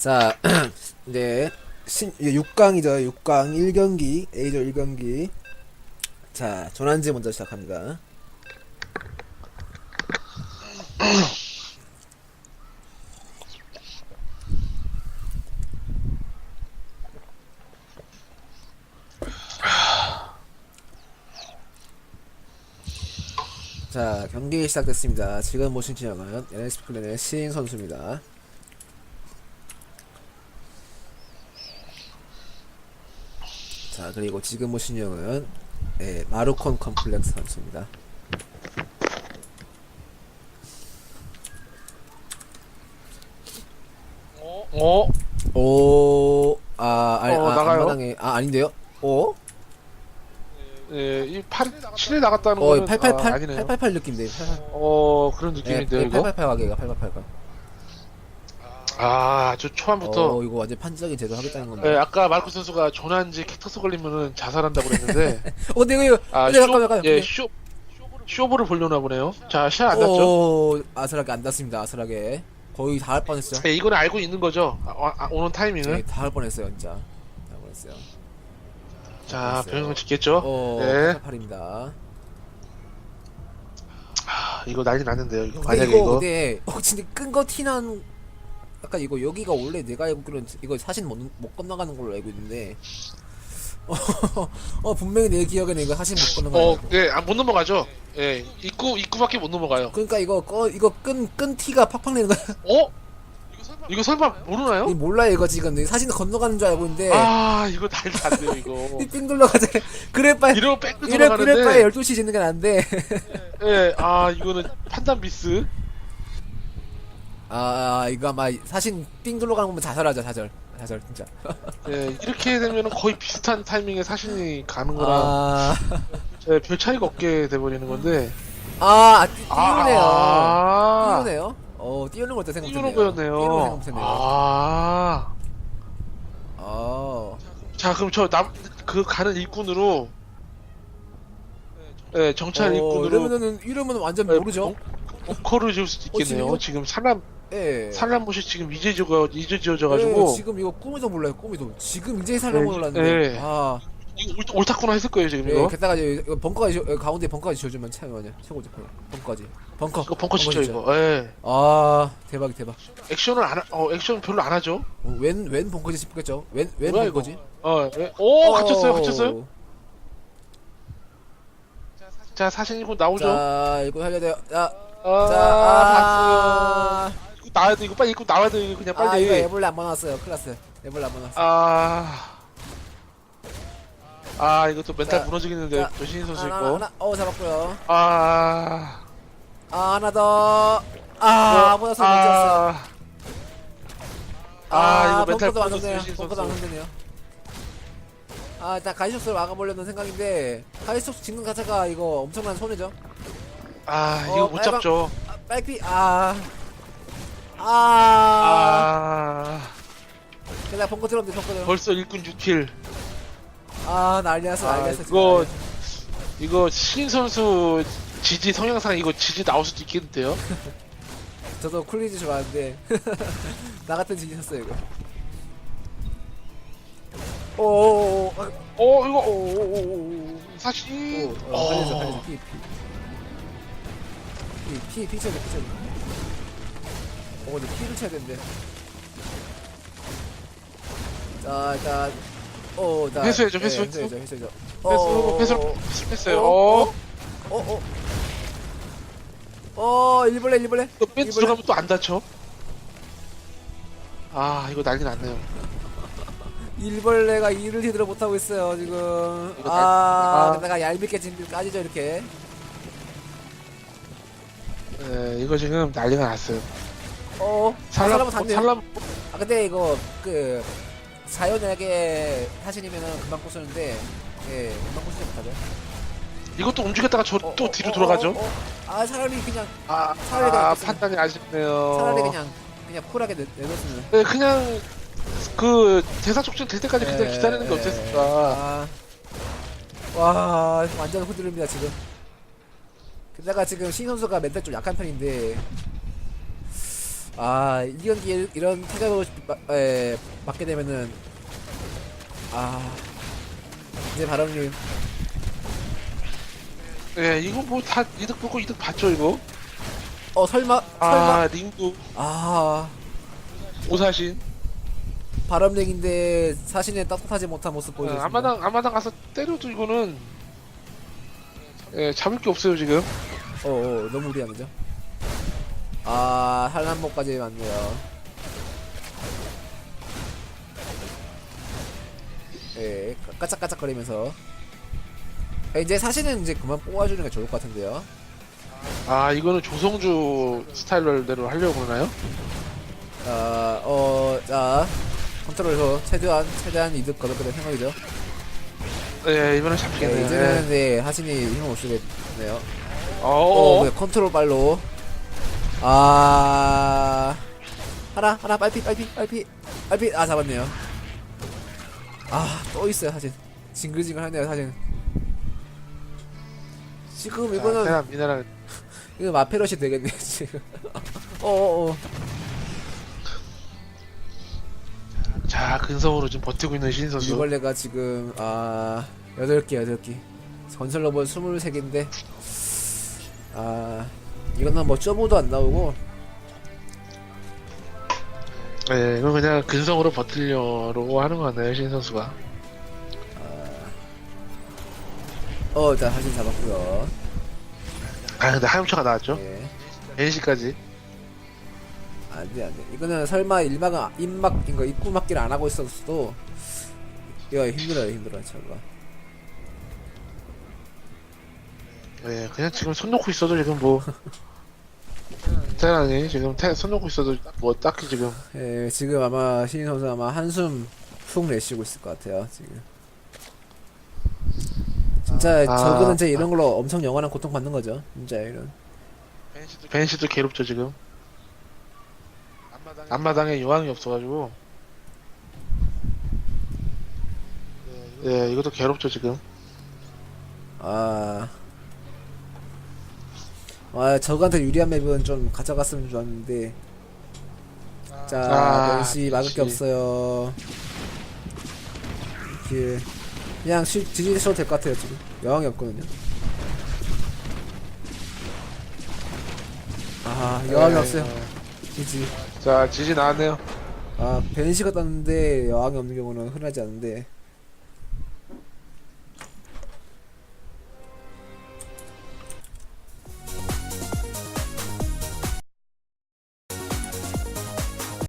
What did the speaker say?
자, 이제 신 6강이죠. 6강 1경기, A조 1경기. 자, 전환지 먼저 시작합니다. 자, 경기 시작됐습니다. 지금 보신 진영은 NSP 클랜의 시인 선수입니다. 자 그리고 지금 보신 형은 예, 마루콘 컴플렉스 선수입니다. 어? 오, 아, 아니, 어, 아, 나가요? 앞마당에, 아, 아닌데요? 오? 예, 이 8, 7에 나갔다는 어, 거는 888? 아, 아니네요. 888 느낌인데, 888. 어, 그런 예, 느낌인데요, 예, 이거? 888 가게가, 888가. 아, 저 초반부터 어, 이거 완전 판적인 제도 하겠다는 건데. 예, 아까 마르코 선수가 조난지 캡터스 걸리면은 자살한다고 그랬는데 어, 근데 이거, 아, 근데 쇼, 잠깐만, 잠깐만. 예, 쇼 쇼부를 보려나 보네요. 자, 시야 안 났죠? 오, 아슬하게 안 닿습니다, 아슬하게. 거의 다 할 뻔했죠. 예, 이거는 알고 있는 거죠. 아, 아, 오는 타이밍을. 네, 다할 뻔했어요, 진짜. 다 할 뻔했어요. 자. 병행을 짓겠죠? 어, 네. 888입니다. 아, 이거 난리 났는데요. 이거 근데 만약에 이거, 이거, 근데 어 진짜 끈 거 티난 약간 이거 여기가 원래 내가 알기로는 이거 사진 못, 못 건너가는 걸로 알고 있는데 어, 어 분명히 내 기억에는 이거 사진 못 건너가는 어, 거 예, 아, 못 넘어가죠. 예, 입구 입구밖에 못 넘어가요. 그러니까 이거 꺼 이거 끈 끈 티가 팍팍 내는 거야 어? 이거 설마 모르나요? 이거 몰라 요 이거 지금 사진 건너가는 줄 알고 있는데 아, 이거 난리 났네요, 이거. 삥 둘러가자 그래 빨리 이러고 뺑 이래 그래 들어가는데 빨리 12시 짓는 건 안돼 예, 아 이거는 판단 미스. 아 이거 아마 사진 삥 둘러가는 거면 자살하자 자살 자살 진짜 예, 이렇게 되면은 거의 비슷한 타이밍에 사신이 가는 거랑 아 예, 별 차이가 없게 돼버리는 건데. 아, 띄- 띄우네요. 아, 띄우네요. 어, 띄우는 걸또 생각 띄우는 띄우는 거였네요. 생각 못했네요. 아, 아, 자 그럼 저 남 그 가는 일꾼으로, 예, 정찰 어, 일꾼으로 이러면은 이러면 완전 네, 모르죠. 벙커를 지을 수도 있겠네요. 어, 지금 지금 산란 예. 산란못이 지금 이제 지어 이제 예, 지어져가지고 지금 이거 꿈에도 몰라요. 꿈에도 지금 이제 예, 몰랐는데. 예. 아, 이거 옳- 옳다구나 했을 거예요 지금 예, 이거. 게다가 이제 이거 벙커까지 지어- 어, 가운데 벙커까지 지어주면 최고죠. 최고죠. 벙커까지. 벙커. 이거 벙커 진짜. 이거. 예. 아, 대박 대박. 액션을 안, 하- 어, 액션 별로 안 하죠. 어, 웬웬 벙커지 싶겠죠. 웬웬 벙커지? 어, 예. 오, 갇혔어요, 갇혔어요. 어. 자, 사신 이거 나오죠. 자, 이거 살려야 돼요. 자, 아, 자, 아, 아, 이거 나와야 돼, 이거 빨리 입고 나와야 돼, 이거 그냥 아, 빨리. 이거 애벌레 안 받았어요. 클라스. 애벌레 안 받았어. 아, 아, 이거 또 멘탈 자, 무너지겠는데, 자, 조신 선수 하나, 있고. 하나, 어, 잡았고요. 아, 아, 하나 더. 아, 이거- 보너스 못 찍었어. 아, 아, 이거 멘탈 벙커도 무너졌어요. 조신 벙커도 선수. 완전네요. 아, 일단 가이속스를 막아보려는 생각인데 가이속스 찍는 가사가 이거 엄청난 손해죠. 아, 어, 이거 못 빨강- 잡죠. 아, 빨피, 아, 아, 아, 게다가 벙커 들었는데 벙커 들어. 벌써 일꾼 6킬. 아, 난리 났어, 난리 아, 났어. 이거, 이거, 신 선수 지지 성향상 이거 지지 나올 수도 있겠는데요? 저도 쿨리즈 좋아하는데 나 같은 짓 있었어요 이거. 오오오 아, 어, 이거, 오오오오 사실, 오, 어, 살려줘 살려줘 피, 피. 피, 피, 피 돼, 피 돼. 어, 근데 피를 쳐야 되는데. 자, 일단, 어, 나. 회수해줘, 네, 회수, 회수해줘, 회수해줘. 패스, 패스, 어. 어, 어, 어, 어. 어, 일벌레, 일벌레. 또뺀 이번에- 들어가면 또 안 다쳐. 아, 이거 난리 났네요. 일벌레가 일을 제대로 못하고 있어요, 지금. 이거 아, 다- 아. 게다가 얄밉게 지금 까지죠, 이렇게. 네, 이거 지금 난리가 났어요. 어, 살람, 살람 샀네요. 살람, 아 근데 이거 그 자연약의 사신이면은 금방 부수는데 예 금방 부수지 못하죠. 이것도 움직였다가 저또 어, 뒤로 어, 돌아가죠. 어, 어. 아 차라리 그냥 아, 차라리 아, 그냥 판단이 아쉽네요. 차라리 그냥 그냥 쿨하게 내, 내놓으면. 네, 그냥 그 대사 촉진 될 때까지 그냥 예, 기다리는 게 예, 어땠을까. 아, 와 완전 후드릅니다 지금. 게다가 지금 신 선수가 멘탈 좀 약한 편인데 아 이런 게- 이런 타격을 마- 에, 맞게 되면은 아 이제 바람님 예, 이거 뭐 다 이득 보고 이득 봤죠 이거. 어 설마 설마 아, 링구 아 오사신. 바람랭인데 사신의 따뜻하지 못한 모습 어, 보여줬습니다. 앞마당 앞마당 가서 때려도 이거는 예, 잡을 게 없어요 지금. 어, 어 너무 무리하죠. 아 한란복까지 왔네요. 예, 까짝까짝거리면서 예, 이제 사실은 이제 그만 뽑아주는 게 좋을 것 같은데요. 아, 이거는 조성주 스타일러대로 하려고 그러나요? 자, 어, 자 컨트롤에서 최대한 최대한 이득 거둘 생각이죠. 예, 이번엔 네, 잡히겠네요. 이제는 네 하신이 힘을 못 쓰겠네요. 어, 어, 어, 네, 컨트롤 빨로. 아, 하나, 하나, 빨피, 빨피, 빨피, 빨피. 아, 잡았네요. 아, 또 있어요, 사진. 징글징글하네요, 사진. 지금 이거는, 미나라, 미나라. 이거 마페럿이 되겠네요, 지금. 어어어. 자, 근성으로 지금 버티고 있는 신인 선수. 일벌레가 지금, 아, 8개, 8개. 건설 로봇 23개인데, 아, 이거는 뭐, 쪼보도 안 나오고, 예, 이건 그냥 근성으로 버틸려고 하는 거 같네요, 신인 선수가. 어, 자, 사진 잡았고요 아, 근데 하염차가 나왔죠? 예. NC까지. 안돼 안돼 이거는 설마 일막은 입막 이거 입구 막기를 안 하고 있었어도 이거 힘들어요 힘들어 저거 예, 그냥 지금 손 놓고 있어도 지금 뭐. 테란이 지금 태, 손 놓고 있어도 뭐 딱히 지금. 예 지금 아마 신인 선수 아마 한숨 푹 내쉬고 있을 것 같아요 지금 진짜 아. 저거는 제 이런 걸로 엄청 영원한 고통 받는 거죠 진짜 이런 벤시도, 벤시도 괴롭죠, 지금. 앞마당에 여왕이 없어가지고. 예, 이것도 괴롭죠, 지금. 아 아, 저거한테 유리한 맵은 좀 가져갔으면 좋았는데. 자 아, 면시 막을 게. 없어요. 이렇게 그냥 쉬, 지지셔도 될 것 같아요 지금. 여왕이 없거든요. 아 여왕이 예, 없어요. 예. 지지. 자, 지지 나왔네요. 아 벤시가 떴는데 여왕이 없는 경우는 흔하지 않은데